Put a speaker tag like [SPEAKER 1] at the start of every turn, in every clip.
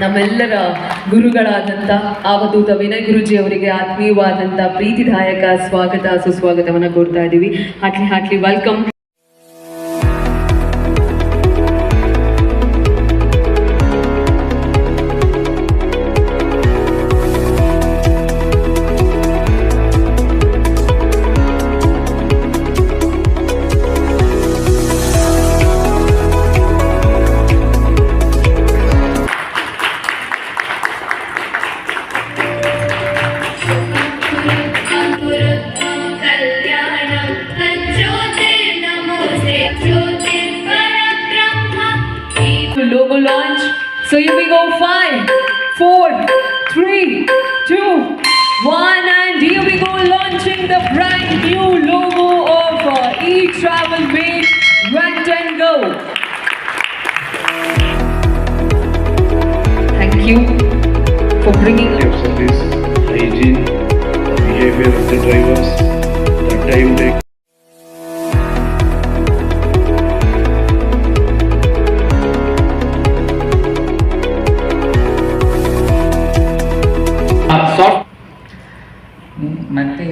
[SPEAKER 1] ನಮ್ಮೆಲ್ಲರ ಗುರುಗಳಾದಂಥ ಅವಧೂತ ವಿನಯ್ ಗುರುಜಿ ಅವರಿಗೆ ಆತ್ಮೀಯವಾದಂಥ ಪ್ರೀತಿದಾಯಕ ಸ್ವಾಗತ, ಸುಸ್ವಾಗತವನ್ನು ಕೋರ್ತಾ ಇದ್ದೀವಿ. Heartily heartily welcome Launching the brand new logo of uh, e-travel made Rent and Go. Thank you for bringing
[SPEAKER 2] of service, hygiene, the behavior of the drivers, the time they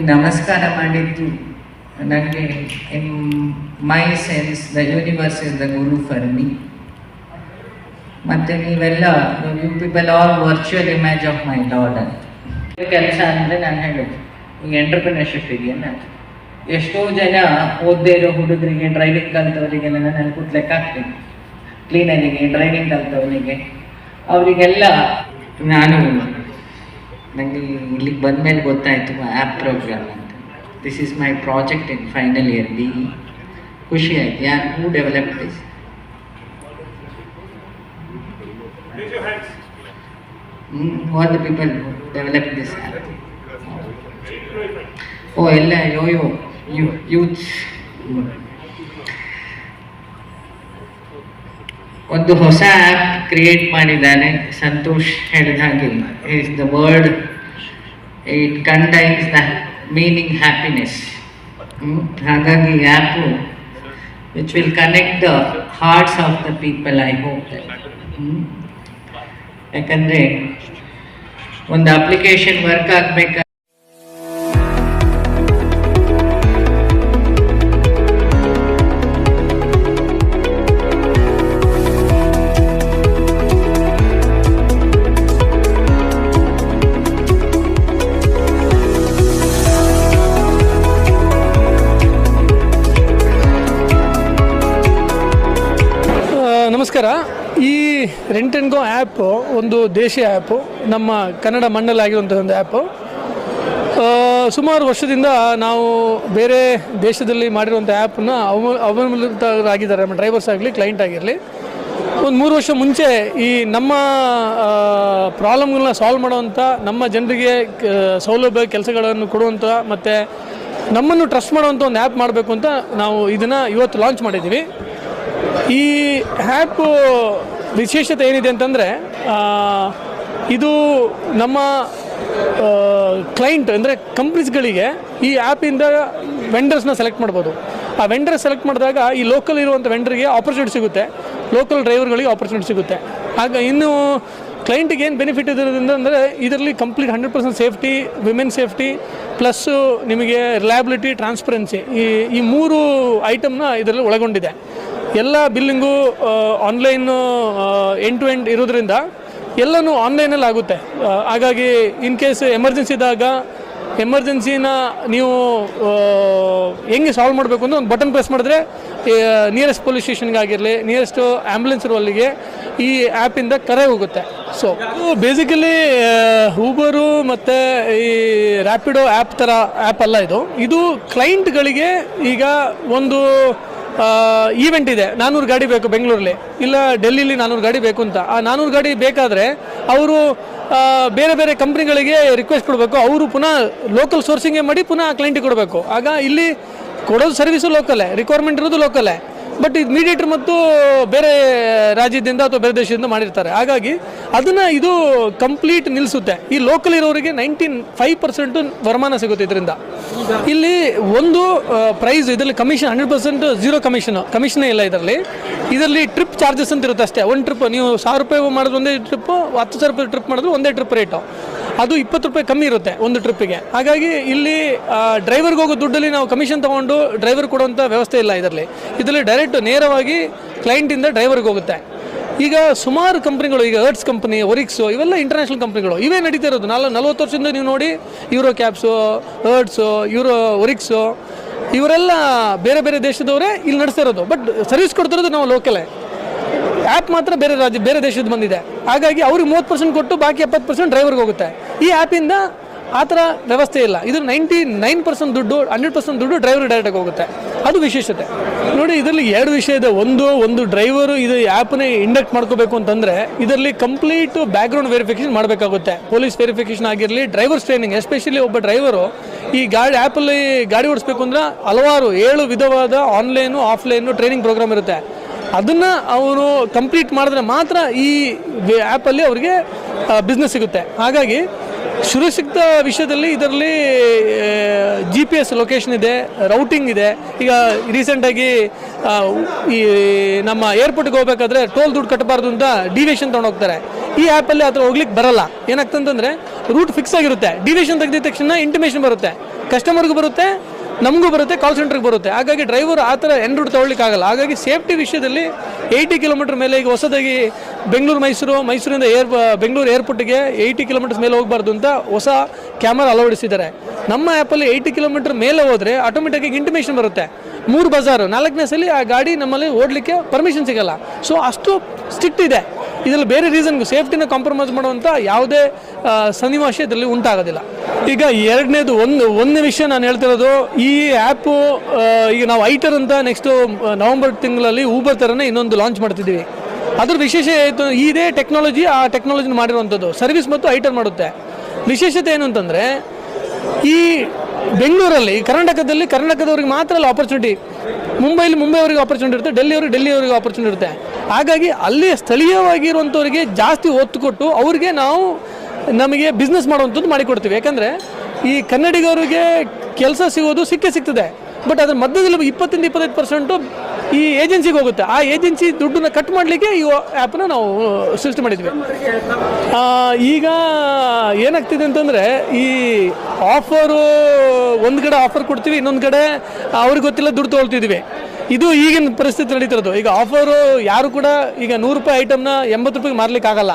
[SPEAKER 3] ನಮಸ್ಕಾರ ಮಾಡಿದ್ದು ನನಗೆ in my sense the universe is the guru for me ಮತ್ತು ನೀವೆಲ್ಲ you people all virtual image of my lord ಅಂತ. ಕೆಲಸ ಅಂದರೆ ನಾನು ಹೇಳೋದು ಈಗ ಎಂಟರ್ಪ್ರಿನರ್ಶಿಪ್ ಇದೆಯಲ್ಲ ಎಷ್ಟೋ ಜನ ಓದದೇ ಇರೋ ಹುಡುಗರಿಗೆ ಡ್ರೈವಿಂಗ್ ಕಲ್ತವರಿಗೆಲ್ಲ ನಾನು ಕೂತ್ಲೆಕ್ಕ ಹಾಕ್ತೀನಿ ಕ್ಲೀನರಿಗೆ ಡ್ರೈವಿಂಗ್ ಕಲ್ತವರಿಗೆ ಅವರಿಗೆಲ್ಲ ನಾನು ನನಗೆ ಇಲ್ಲಿಗೆ ಬಂದ ಮೇಲೆ ಗೊತ್ತಾಯಿತು ಆ್ಯಪ್ ಪ್ರೋಗ್ರಾಮ್ ಅಂತ. This is my project in final year B ಖುಷಿ ಆಯ್ತು. ಯಾರು who develop this all the people develop this app ಓ ಎಲ್ಲ ಯೋ ಯೋ ಯು ಯೂತ್ಸ್ ಒಂದು ಹೊಸ ಆ್ಯಪ್ ಕ್ರಿಯೇಟ್ ಮಾಡಿದ್ದಾನೆ. ಸಂತೋಷ್ ಹೇಳಿದ ಹಾಗೆ. Is the word it contains the meaning happiness ಹಾಗಾಗಿ app which will connect the hearts of the people I hope ಯಾಕಂದರೆ ಒಂದು ಅಪ್ಲಿಕೇಶನ್ ವರ್ಕ್ ಆಗಬೇಕಾ
[SPEAKER 4] ರೆಂಟ್ ಅಂಡ್ ಗೋ ಆ್ಯಪು, ಒಂದು ದೇಶೀಯ ಆ್ಯಪು, ನಮ್ಮ ಕನ್ನಡ ಮಣ್ಣಲ್ಲಾಗಿರುವಂಥ ಒಂದು ಆ್ಯಪು ಸುಮಾರು ವರ್ಷದಿಂದ ನಾವು ಬೇರೆ ದೇಶದಲ್ಲಿ ಮಾಡಿರುವಂಥ ಆ್ಯಪನ್ನು ಅವ, ಅವಲಂಬಿತರಾಗಿದ್ದಾರೆ, ನಮ್ಮ ಡ್ರೈವರ್ಸ್ ಆಗಲಿ, ಕ್ಲೈಂಟ್ ಆಗಿರಲಿ. ಒಂದು ಮೂರು ವರ್ಷ ಮುಂಚೆ ಈ ನಮ್ಮ ಪ್ರಾಬ್ಲಮ್ಗಳನ್ನ ಸಾಲ್ವ್ ಮಾಡುವಂಥ ನಮ್ಮ ಜನರಿಗೆ ಸೌಲಭ್ಯ, ಕೆಲಸಗಳನ್ನು ಕೊಡುವಂಥ ಮತ್ತು ನಮ್ಮನ್ನು ಟ್ರಸ್ಟ್ ಮಾಡುವಂಥ ಒಂದು ಆ್ಯಪ್ ಮಾಡಬೇಕು ಅಂತ ನಾವು ಇದನ್ನು ಇವತ್ತು ಲಾಂಚ್ ಮಾಡಿದ್ದೀವಿ. ಈ ಆ್ಯಪ್ ವಿಶೇಷತೆ ಏನಿದೆ ಅಂತಂದರೆ ಇದು ನಮ್ಮ ಕ್ಲೈಂಟ್ ಅಂದರೆ ಕಂಪ್ನೀಸ್ಗಳಿಗೆ ಈ ಆ್ಯಪಿಂದ ವೆಂಡರ್ಸ್ನ ಸೆಲೆಕ್ಟ್ ಮಾಡ್ಬೋದು. ಆ ವೆಂಡರ್ ಸೆಲೆಕ್ಟ್ ಮಾಡಿದಾಗ ಈ ಲೋಕಲ್ ಇರುವಂಥ ವೆಂಡರ್ಗೆ ಆಪರ್ಚುನಿಟಿ ಸಿಗುತ್ತೆ. ಲೋಕಲ್ ಡ್ರೈವರ್ಗಳಿಗೆ ಆಪರ್ಚುನಿಟಿ ಸಿಗುತ್ತೆ. ಆಗ ಇನ್ನು ಕ್ಲೈಂಟಿಗೆ ಏನು ಬೆನಿಫಿಟ್ ಇದರಿಂದ ಅಂದರೆ ಇದರಲ್ಲಿ complete hundred percent safety women safety plus ನಿಮಗೆ ರಿಲಯಬಿಲಿಟಿ ಟ್ರಾನ್ಸ್ಪರೆನ್ಸಿ ಈ ಈ ಮೂರು ಐಟಮ್ನ ಇದರಲ್ಲಿ ಒಳಗೊಂಡಿದೆ. ಎಲ್ಲ billing online end to end ಇರೋದ್ರಿಂದ ಎಲ್ಲನೂ ಆನ್ಲೈನಲ್ಲಿ ಆಗುತ್ತೆ. ಹಾಗಾಗಿ ಇನ್ ಕೇಸ್ ಎಮರ್ಜೆನ್ಸಿ ಇದ್ದಾಗ ಎಮರ್ಜೆನ್ಸಿನ ನೀವು ಹೆಂಗೆ ಸಾಲ್ವ್ ಮಾಡಬೇಕು ಅಂತ ಒಂದು ಬಟನ್ ಪ್ರೆಸ್ ಮಾಡಿದ್ರೆ ನಿಯರೆಸ್ಟ್ ಪೊಲೀಸ್ ಸ್ಟೇಷನ್ಗೆ ಆಗಿರಲಿ ನಿಯರೆಸ್ಟ್ ಆ್ಯಂಬುಲೆನ್ಸ್ ರೋಲ್ಲಿಗೆ ಈ ಆ್ಯಪಿಂದ ಕರೆ ಹೋಗುತ್ತೆ. ಸೊ ಬೇಸಿಕಲಿ ಊಬರು ಮತ್ತು ಈ ರ್ಯಾಪಿಡೋ ಆ್ಯಪ್ ಥರ ಆ್ಯಪ್ ಅಲ್ಲ ಇದು. ಇದು ಕ್ಲೈಂಟ್ಗಳಿಗೆ ಈಗ ಒಂದು ಈವೆಂಟ್ ಇದೆ. ನಾನ್ನೂರು ಗಾಡಿ ಬೇಕು ಬೆಂಗಳೂರಲ್ಲಿ. ಇಲ್ಲ ಡೆಲ್ಲಿಲಿ ನಾನ್ನೂರು ಗಾಡಿ ಬೇಕು ಅಂತ. ಆ ನಾನ್ನೂರು ಗಾಡಿ ಬೇಕಾದರೆ ಅವರು ಬೇರೆ ಬೇರೆ ಕಂಪ್ನಿಗಳಿಗೆ ರಿಕ್ವೆಸ್ಟ್ ಕೊಡಬೇಕು. ಅವರು ಪುನಃ ಲೋಕಲ್ ಸೋರ್ಸಿಂಗೇ ಮಾಡಿ ಪುನಃ ಕ್ಲೈಂಟಿಗೆ ಕೊಡಬೇಕು. ಆಗ ಇಲ್ಲಿ ಕೊಡೋದು ಸರ್ವಿಸು ಲೋಕಲೇ ರಿಕ್ವೈರ್ಮೆಂಟ್ ಇರೋದು ಲೋಕಲ್ಲೇ ಬಟ್ ಇದು ಮೀಡಿಯೇಟರ್ ಮತ್ತು ಬೇರೆ ರಾಜ್ಯದಿಂದ ಅಥವಾ ಬೇರೆ ದೇಶದಿಂದ ಮಾಡಿರ್ತಾರೆ. ಹಾಗಾಗಿ ಅದನ್ನು ಇದು ಕಂಪ್ಲೀಟ್ ನಿಲ್ಲಿಸುತ್ತೆ ಈ ಲೋಕಲ್ ಇರೋರಿಗೆ ನೈಂಟೀನ್ ಫೈವ್ ಪರ್ಸೆಂಟು ವರಮಾನ ಸಿಗುತ್ತೆ ಇದರಿಂದ. ಇಲ್ಲಿ ಒಂದು ಪ್ರೈಸ್ ಇದರಲ್ಲಿ commission hundred percent zero commission ಕಮಿಷನೇ ಇಲ್ಲ ಇದರಲ್ಲಿ. ಇದರಲ್ಲಿ ಟ್ರಿಪ್ ಚಾರ್ಜಸ್ ಅಂತ ಇರುತ್ತೆ ಅಷ್ಟೇ. ಒಂದು ಟ್ರಿಪ್ ನೀವು ಸಾವಿರ ರೂಪಾಯಿ ಮಾಡಿದ್ರೆ ಒಂದೇ ಟ್ರಿಪ್ಪು ಹತ್ತು ಸಾವಿರ ರೂಪಾಯಿ ಟ್ರಿಪ್ ಮಾಡಿದ್ರು ಒಂದೇ ಟ್ರಿಪ್ ರೇಟು ಅದು ಇಪ್ಪತ್ತು ರೂಪಾಯಿ ಕಮ್ಮಿ ಇರುತ್ತೆ ಒಂದು ಟ್ರಿಪ್ಪಿಗೆ. ಹಾಗಾಗಿ ಇಲ್ಲಿ ಡ್ರೈವರ್ಗೆ ಹೋಗೋ ದುಡ್ಡಲ್ಲಿ ನಾವು ಕಮಿಷನ್ ತಗೊಂಡು ಡ್ರೈವರ್ ಕೊಡುವಂಥ ವ್ಯವಸ್ಥೆ ಇಲ್ಲ ಇದರಲ್ಲಿ. ಇದರಲ್ಲಿ ಡೈರೆಕ್ಟ್ ನೇರವಾಗಿ ಕ್ಲೈಂಟಿಂದ ಡ್ರೈವರ್ಗೆ ಹೋಗುತ್ತೆ. ಈಗ ಸುಮಾರು ಕಂಪ್ನಿಗಳು, ಈಗ ಅರ್ಟ್ಸ್ ಕಂಪ್ನಿ ಒರಿಕ್ಸು ಇವೆಲ್ಲ ಇಂಟರ್ನ್ಯಾಷನಲ್ ಕಂಪ್ನಿಗಳು, ಇವೇ ನಡೀತಾ ಇರೋದು. ನಾಲ್, ನಲ್ವತ್ತು ವರ್ಷದಿಂದ ನೀವು ನೋಡಿ ಯೂರೋ ಕ್ಯಾಬ್ಸು ಅರ್ಟ್ಸು ಯೂರೋ ಒರಿಕ್ಸು ಇವರೆಲ್ಲ ಬೇರೆ ಬೇರೆ ದೇಶದವರೇ ಇಲ್ಲಿ ನಡೆಸ್ತಾ ಇರೋದು. ಬಟ್ ಸರ್ವಿಸ್ ಕೊಡ್ತಿರೋದು ನಾವು ಲೋಕಲೇ ಆ್ಯಪ್ ಮಾತ್ರ ಬೇರೆ ರಾಜ್ಯ ಬೇರೆ ದೇಶದ ಬಂದಿದೆ. ಹಾಗಾಗಿ ಅವ್ರಿಗೆ ಮೂವತ್ತು ಪರ್ಸೆಂಟ್ ಕೊಟ್ಟು ಬಾಕಿ ಎಪ್ಪತ್ತು ಪರ್ಸೆಂಟ್ ಡ್ರೈವರ್ಗೆ ಹೋಗುತ್ತೆ. ಈ ಆ್ಯಪಿಂದ ಆ ಥರ ವ್ಯವಸ್ಥೆ ಇಲ್ಲ. ಇದು ನೈಂಟಿ ನೈನ್ ಪರ್ಸೆಂಟ್ ದುಡ್ಡು ಹಂಡ್ರೆಡ್ ಪರ್ಸೆಂಟ್ ದುಡ್ಡು ಡ್ರೈವರ್ ಡೈರೆಕ್ಟಾಗಿ ಹೋಗುತ್ತೆ. ಅದು ವಿಶೇಷತೆ. ನೋಡಿ, ಇದರಲ್ಲಿ ಎರಡು ವಿಷಯ ಇದೆ. ಒಂದು ಒಂದು ಡ್ರೈವರು ಇದು ಆ್ಯಪ್ನೇ ಇಂಡಕ್ಟ್ ಮಾಡ್ಕೋಬೇಕು ಅಂತಂದರೆ ಇದರಲ್ಲಿ ಕಂಪ್ಲೀಟು ಬ್ಯಾಕ್ಗ್ರೌಂಡ್ ವೆರಿಫಿಕೇಷನ್ ಮಾಡಬೇಕಾಗುತ್ತೆ. ಪೊಲೀಸ್ ವೆರಿಫಿಕೇಷನ್ ಆಗಿರಲಿ ಡ್ರೈವರ್ಸ್ ಟ್ರೈನಿಂಗ್ ಎಸ್ಪೆಷಲಿ ಒಬ್ಬ ಡ್ರೈವರು ಈ ಗಾಡಿ ಆ್ಯಪಲ್ಲಿ ಗಾಡಿ ಓಡಿಸ್ಬೇಕು ಅಂದ್ರೆ ಹಲವಾರು ಏಳು ವಿಧವಾದ ಆನ್ಲೈನು ಆಫ್ಲೈನು ಟ್ರೈನಿಂಗ್ ಪ್ರೋಗ್ರಾಮ್ ಇರುತ್ತೆ. ಅದನ್ನು ಅವರು ಕಂಪ್ಲೀಟ್ ಮಾಡಿದ್ರೆ ಮಾತ್ರ ಈ ಆ್ಯಪಲ್ಲಿ ಅವರಿಗೆ ಬಿಸ್ನೆಸ್ ಸಿಗುತ್ತೆ. ಹಾಗಾಗಿ ಸುರಕ್ಷಿತ ವಿಷಯದಲ್ಲಿ ಇದರಲ್ಲಿ ಜಿ ಪಿ ಎಸ್ ಲೊಕೇಶನ್ ಇದೆ ರೌಟಿಂಗ್ ಇದೆ. ಈಗ ರೀಸೆಂಟಾಗಿ ಈ ನಮ್ಮ ಏರ್ಪೋರ್ಟ್ಗೆ ಹೋಗ್ಬೇಕಾದ್ರೆ ಟೋಲ್ ದುಡ್ಡು ಕಟ್ಟಬಾರ್ದು ಅಂತ ಡಿವಿಯೇಷನ್ ತೊಗೊಂಡೋಗ್ತಾರೆ ಈ ಆ್ಯಪಲ್ಲಿ ಆ ಥರ ಹೋಗ್ಲಿಕ್ಕೆ ಬರಲ್ಲ. ಏನಾಗ್ತಂತಂದರೆ ರೂಟ್ ಫಿಕ್ಸ್ ಆಗಿರುತ್ತೆ. ಡಿವಿಯೇಷನ್ ತೆಗೆದಿದ ತಕ್ಷಣ ಇಂಟಿಮೇಷನ್ ಬರುತ್ತೆ. ಕಸ್ಟಮರ್ಗೂ ಬರುತ್ತೆ ನಮಗೂ ಬರುತ್ತೆ ಕಾಲ್ ಸೆಂಟ್ರಿಗೆ ಬರುತ್ತೆ. ಹಾಗಾಗಿ ಡ್ರೈವರ್ ಆ ಥರ ಎನ್ ರೂಟ್ ತೊಗೊಳ್ಳಿಕ್ಕಾಗಲ್ಲ. ಹಾಗಾಗಿ ಸೇಫ್ಟಿ ವಿಷಯದಲ್ಲಿ ಏಯ್ಟಿ ಕಿಲೋಮೀಟರ್ ಮೇಲೆ ಈಗ ಹೊಸದಾಗಿ ಬೆಂಗಳೂರು, ಮೈಸೂರು, ಮೈಸೂರಿಂದ ಏರ್, ಬೆಂಗಳೂರು ಏರ್ಪೋರ್ಟ್ಗೆ ಏಯ್ಟಿ ಕಿಲೋಮೀಟರ್ಸ್ ಮೇಲೆ ಹೋಗಬಾರ್ದು ಅಂತ ಹೊಸ ಕ್ಯಾಮರಾ ಅಳವಡಿಸಿದ್ದಾರೆ. ನಮ್ಮ ಆ್ಯಪಲ್ಲಿ ಏಯ್ಟಿ ಕಿಲೋಮೀಟರ್ ಮೇಲೆ ಹೋದರೆ ಆಟೋಮೆಟಿಕ್ಕಾಗಿ ಇಂಟಿಮೇಷನ್ ಬರುತ್ತೆ. ಮೂರು ಬಜಾರು ನಾಲ್ಕನೇ ಸಲ ಆ ಗಾಡಿ ನಮ್ಮಲ್ಲಿ ಓಡಲಿಕ್ಕೆ ಪರ್ಮಿಷನ್ ಸಿಗಲ್ಲ. ಸೊ ಅಷ್ಟು ಸ್ಟ್ರಿಕ್ಟ್ ಇದೆ. ಇದರಲ್ಲಿ ಬೇರೆ ರೀಸನ್ಗೂ ಸೇಫ್ಟಿನ ಕಾಂಪ್ರಮೈಸ್ ಮಾಡುವಂಥ ಯಾವುದೇ ಸನ್ನಿವೇಶ ಇದರಲ್ಲಿ ಉಂಟಾಗೋದಿಲ್ಲ. ಈಗ ಎರಡನೇದು ಒಂದು ಒಂದನೇ ವಿಷಯ ನಾನು ಹೇಳ್ತಿರೋದು, ಈ ಆ್ಯಪು ಈಗ ನಾವು ಐಟರ್ ಅಂತ ನೆಕ್ಸ್ಟು ನವಂಬರ್ ತಿಂಗಳಲ್ಲಿ ಊಬರ್ ಥರನೇ ಇನ್ನೊಂದು ಲಾಂಚ್ ಮಾಡ್ತಿದ್ದೀವಿ. ಅದ್ರ ವಿಶೇಷ ಆಯಿತು ಇದೇ ಟೆಕ್ನಾಲಜಿ ಆ ಟೆಕ್ನಾಲಜಿನ ಮಾಡಿರುವಂಥದ್ದು ಸರ್ವಿಸ್ ಮತ್ತು ಐಟರ್ ಮಾಡುತ್ತೆ. ವಿಶೇಷತೆ ಏನು ಅಂತಂದರೆ, ಈ ಬೆಂಗಳೂರಲ್ಲಿ, ಕರ್ನಾಟಕದಲ್ಲಿ ಕರ್ನಾಟಕದವ್ರಿಗೆ ಮಾತ್ರ ಅಲ್ಲಿ ಆಪರ್ಚುನಿಟಿ ಮುಂಬೈಲಿ ಮುಂಬೈವರಿಗೆ ಆಪರ್ಚುನಿಟಿ ಇರುತ್ತೆ ಡೆಲ್ಲಿಯವ್ರಿಗೆ ಡೆಲ್ಲಿಯವರಿಗೆ ಆಪರ್ಚುನಿಟಿ ಇರುತ್ತೆ. ಹಾಗಾಗಿ ಅಲ್ಲಿ ಸ್ಥಳೀಯವಾಗಿರುವಂಥವ್ರಿಗೆ ಜಾಸ್ತಿ ಒತ್ತು ಕೊಟ್ಟು ಅವ್ರಿಗೆ ನಾವು ನಮಗೆ ಬಿಸ್ನೆಸ್ ಮಾಡುವಂಥದ್ದು ಮಾಡಿಕೊಡ್ತೀವಿ. ಯಾಕಂದರೆ ಈ ಕನ್ನಡಿಗರಿಗೆ ಕೆಲಸ ಸಿಗೋದು ಸಿಕ್ಕೇ ಸಿಗ್ತದೆ. ಬಟ್ ಅದ್ರ ಮಧ್ಯದಲ್ಲಿ ಇಪ್ಪತ್ತಿಂದ ಇಪ್ಪತ್ತೈದು ಪರ್ಸೆಂಟು ಈ ಏಜೆನ್ಸಿಗೆ ಹೋಗುತ್ತೆ. ಆ ಏಜೆನ್ಸಿ ದುಡ್ಡನ್ನ ಕಟ್ ಮಾಡಲಿಕ್ಕೆ ಈ ಆ್ಯಪನ್ನ ನಾವು ಸೃಷ್ಟಿ ಮಾಡಿದ್ವಿ. ಈಗ ಏನಾಗ್ತಿದೆ ಅಂತಂದರೆ ಈ ಆಫರು ಒಂದು ಕಡೆ ಆಫರ್ ಕೊಡ್ತೀವಿ, ಇನ್ನೊಂದು ಕಡೆ ಅವ್ರಿಗೆ ಗೊತ್ತಿಲ್ಲ ದುಡ್ಡು ತೊಗೊಳ್ತಿದ್ವಿ. ಇದು ಈಗಿನ ಪರಿಸ್ಥಿತಿ ನಡೀತಿರೋದು. ಈಗ ಆಫರು ಯಾರು ಕೂಡ ಈಗ ನೂರು ರೂಪಾಯಿ ಐಟಮ್ನ ಎಂಬತ್ತು ರೂಪಾಯಿಗೆ ಮಾರ್ಲಿಕ್ಕೆ ಆಗಲ್ಲ.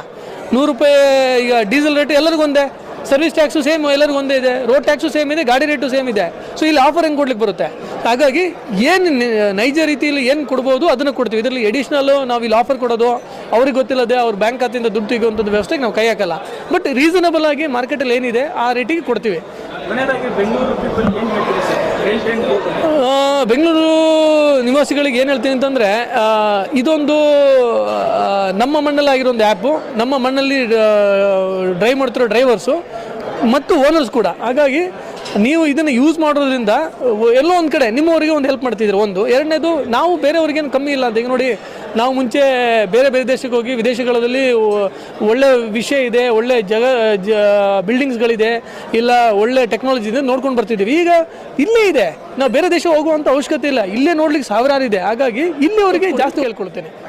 [SPEAKER 4] ನೂರು ರೂಪಾಯಿ ಈಗ ಡೀಸೆಲ್ ರೇಟ್ ಎಲ್ಲರಿಗೂ ಒಂದೇ. ಸರ್ವಿಸ್ ಟ್ಯಾಕ್ಸು ಸೇಮ್ ಎಲ್ಲರಿಗೂ ಒಂದೇ ಇದೆ. ರೋಡ್ ಟ್ಯಾಕ್ಸು ಸೇಮ್ ಇದೆ, ಗಾಡಿ ರೇಟು ಸೇಮ್ ಇದೆ. ಸೊ ಇಲ್ಲಿ ಆಫರ್ ಹೆಂಗೆ ಕೊಡ್ಲಿಕ್ಕೆ ಬರುತ್ತೆ? ಹಾಗಾಗಿ ಏನು ನೈಜ ರೀತಿಯಲ್ಲಿ ಏನು ಕೊಡ್ಬೋದು ಅದನ್ನು ಕೊಡ್ತೀವಿ. ಇದರಲ್ಲಿ ಎಡಿಷ್ನಲ್ಲು ನಾವು ಇಲ್ಲಿ ಆಫರ್ ಕೊಡೋದು ಅವ್ರಿಗೆ ಗೊತ್ತಿಲ್ಲದೆ ಅವ್ರ ಬ್ಯಾಂಕ್ ಖಾತೆಯಿಂದ ದುಡ್ಡು ತೆಗೆಯುವಂಥದ್ದು ವ್ಯವಸ್ಥೆಗೆ ನಾವು ಕೈ ಹಾಕಲ್ಲ. ಬಟ್ ರೀಸನಬಲ್ ಆಗಿ ಮಾರ್ಕೆಟಲ್ಲಿ ಏನಿದೆ ಆ ರೇಟಿಗೆ ಕೊಡ್ತೀವಿ. ಬೆಂಗಳೂರು ನಿವಾಸಿಗಳಿಗೆ ಏನು ಹೇಳ್ತೀನಿ ಅಂತಂದರೆ ಇದೊಂದು ನಮ್ಮ ಮಣ್ಣಲ್ಲಾಗಿರೋ ಒಂದು ಆ್ಯಪು ನಮ್ಮ ಮಣ್ಣಲ್ಲಿ ಡ್ರೈವ್ ಮಾಡ್ತಿರೋ ಡ್ರೈವರ್ಸು ಮತ್ತು ಓನರ್ಸ್ ಕೂಡ. ಹಾಗಾಗಿ ನೀವು ಇದನ್ನು ಯೂಸ್ ಮಾಡೋದ್ರಿಂದ, ಎಲ್ಲೋ ಒಂದು ಕಡೆ ನಿಮ್ಮವರಿಗೆ ಒಂದು ಹೆಲ್ಪ್ ಮಾಡ್ತಿದ್ರು. ಒಂದು. ಎರಡನೇದು, ನಾವು ಬೇರೆಯವ್ರಿಗೇನು ಕಮ್ಮಿ ಇಲ್ಲ ಅಂತ. ಈಗ ನೋಡಿ, ನಾವು ಮುಂಚೆ ಬೇರೆ ಬೇರೆ ದೇಶಕ್ಕೆ ಹೋಗಿ ವಿದೇಶಗಳಲ್ಲಿ ಒಳ್ಳೆ ವಿಷಯ ಇದೆ, ಒಳ್ಳೆ ಜಗ ಜ ಬಿಲ್ಡಿಂಗ್ಸ್ಗಳಿದೆ ಇಲ್ಲ ಒಳ್ಳೆ ಟೆಕ್ನಾಲಜಿ ಇದೆ ನೋಡ್ಕೊಂಡು ಬರ್ತಿದ್ದೀವಿ. ಈಗ ಇಲ್ಲೇ ಇದೆ. ನಾವು ಬೇರೆ ದೇಶ ಹೋಗುವಂಥ ಅವಶ್ಯಕತೆ ಇಲ್ಲ. ಇಲ್ಲೇ ನೋಡ್ಲಿಕ್ಕೆ ಸಾವಿರಾರು ಇದೆ. ಹಾಗಾಗಿ ಇಲ್ಲಿವರೆಗೆ ಜಾಸ್ತಿ ಹೇಳ್ಕೊಳ್ತೇನೆ